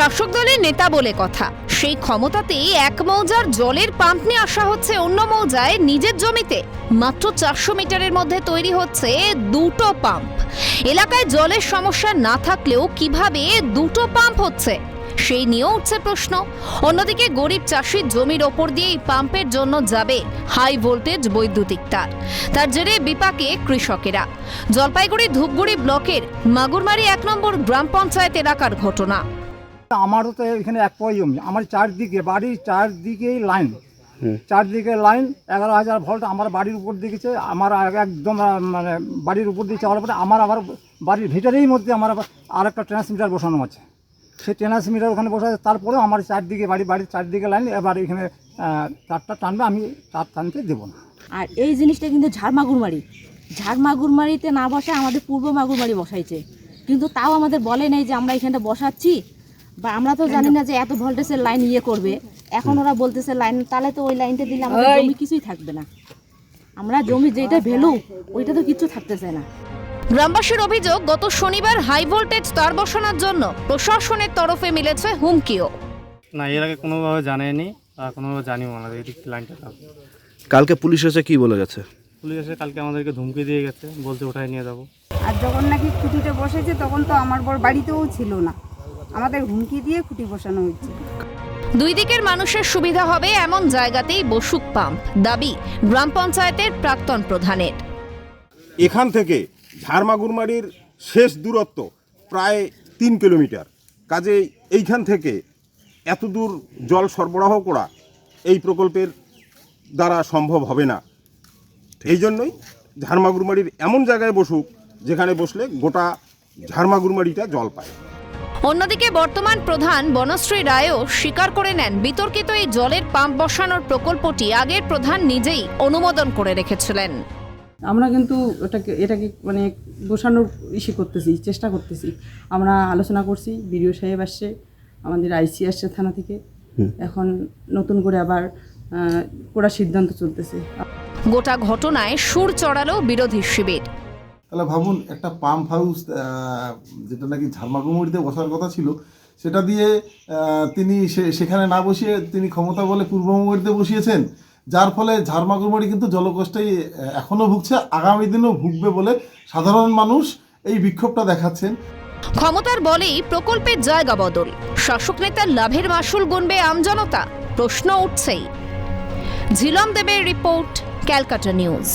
শাসক দলের নেতা বলে কথা। সেই ক্ষমতাতেই এক মৌজার জলের পাম্প নিয়ে আসা হচ্ছে অন্য মৌজায় নিজের জমিতে। মাত্র চারশো মিটারের মধ্যে তৈরি হচ্ছে দুটো পাম্প। এলাকায় জলের সমস্যা না থাকলেও কীভাবে দুটো পাম্প হচ্ছে? সেই নিয়েও উঠছে প্রশ্ন। অন্যদিকে গরিব চাষির জমির ওপর দিয়ে এই পাম্পের জন্য যাবে হাই ভোল্টেজ বৈদ্যুতিক তার। তার জেরে বিপাকে কৃষকেরা। জলপাইগুড়ি ধূপগুড়ি ব্লকের মাগুরমারি এক নম্বর গ্রাম পঞ্চায়েত এলাকার ঘটনা। আমারও তো এখানে এক পয় জমি। আমার চারদিকে বাড়ির চারদিকেই লাইন। চারদিকে লাইন এগারো হাজার ভোল্ট আমার বাড়ির উপর দিকেছে আমার একদম মানে বাড়ির উপর দিয়ে চাওয়ার পরে আমার আবার বাড়ির ভিতরেই মধ্যে আমার আবার আর একটা ট্রান্সমিটার বসানো আছে। সেই ট্রান্সমিটার ওখানে বসা আছে তারপরেও আমার চারদিকে বাড়ি বাড়ির চারদিকে লাইন এবার এখানে তারটা টানবে আমি তার টানতে দেবো না। আর এই জিনিসটা কিন্তু ঝাড় মাগুরমারি ঝাড় মাগুরমারিতে না বসে আমাদের পূর্ব মাগুরমারি বসাইছে। কিন্তু তাও আমাদের বলে নেই যে আমরা এখানটা বসাচ্ছি। বা আমরা তো জানি না যে এত ভোল্টেজের লাইন ইয়ে করবে। এখন ওরা বলতেছে লাইন তাহলে তো ওই লাইনটা দিলে আমাদের জমি কিছুই থাকবে না। আমরা জমি যেটা ভ্যালু ওইটা তো কিছু থাকতেছে না। গ্রামবাসীর অভিযোগ গত শনিবার হাই ভোল্টেজ তার বসানোর জন্য প্রশাসনের তরফে মিলেছে হুমকিও। না এর আগে কোনোভাবে জানায়নি আর কোনোভাবে জানিও না এদিক লাইনটা কালকে পুলিশ এসে কি বলে গেছে? পুলিশ এসে কালকে আমাদেরকে ধুমকি দিয়ে গেছে বলতে ওঠাই নিয়ে যাব। আর যখন নাকি খুঁটিতে বসেছে তখন তো আমার বর বাড়িতেও ছিল না। আমাদের হুমকি দিয়ে খুঁটি বসানো হয়েছে। দুই দিকের মানুষের সুবিধা হবে এমন জায়গাতেই বসুক পাম্প। দাবি গ্রাম পঞ্চায়েতের প্রাক্তন প্রধানের। এখান থেকে ঝাড়মাগুরমারির শেষ দূরত্ব প্রায় তিন কিলোমিটার। কাজে এইখান থেকে এত দূর জল সরবরাহ করা এই প্রকল্পের দ্বারা সম্ভব হবে না। এই জন্যই ঝাড়মাগুরমারির এমন জায়গায় বসুক যেখানে বসলে গোটা ঝাড়মাগুরমারিটা জল পায়। অন্যদিকে বর্তমান প্রধান বনশ্রী রায়ও স্বীকার করে নেন বিতর্কিত এই জলের পাম্প বসানোর প্রকল্পটি আগের প্রধান নিজেই অনুমোদন করে রেখেছিলেন। আমরা কিন্তু ওটাকে এটাকে মানে বসানোর ইসে করতেছি চেষ্টা করতেছি। আমরা আলোচনা করছি বিডিও সাহেব আসছে আমাদের আইসি আসছে থানা থেকে। এখন নতুন করে আবার করা সিদ্ধান্ত চলতেছে। গোটা ঘটনায় সুর চড়ালো বিরোধী শিবির। তাহলে ভাবুন, একটা পাম্প হাউস যেটা নাকি ঝালমাগুমুড়িতে বসার কথা ছিল, সেটা দিয়ে তিনি সেখানে না বসিয়ে তিনি ক্ষমতা বলে পূর্বমুড়িতে বসিয়েছেন, যার ফলে ঝাড়মাগুড়ি কিন্তু জলকষ্টেই এখনও ভুগছে, আগামী দিনেও ভুগবে বলে সাধারণ মানুষ এই বিক্ষোভটা দেখাচ্ছেন। ক্ষমতার বলেই প্রকল্পের জায়গা বদল। শাসক নেতার লাভের মাসুল গুনবে আমজনতা প্রশ্ন উঠছেই। ঝিলম দেবের রিপোর্ট, ক্যালকাটা নিউজ।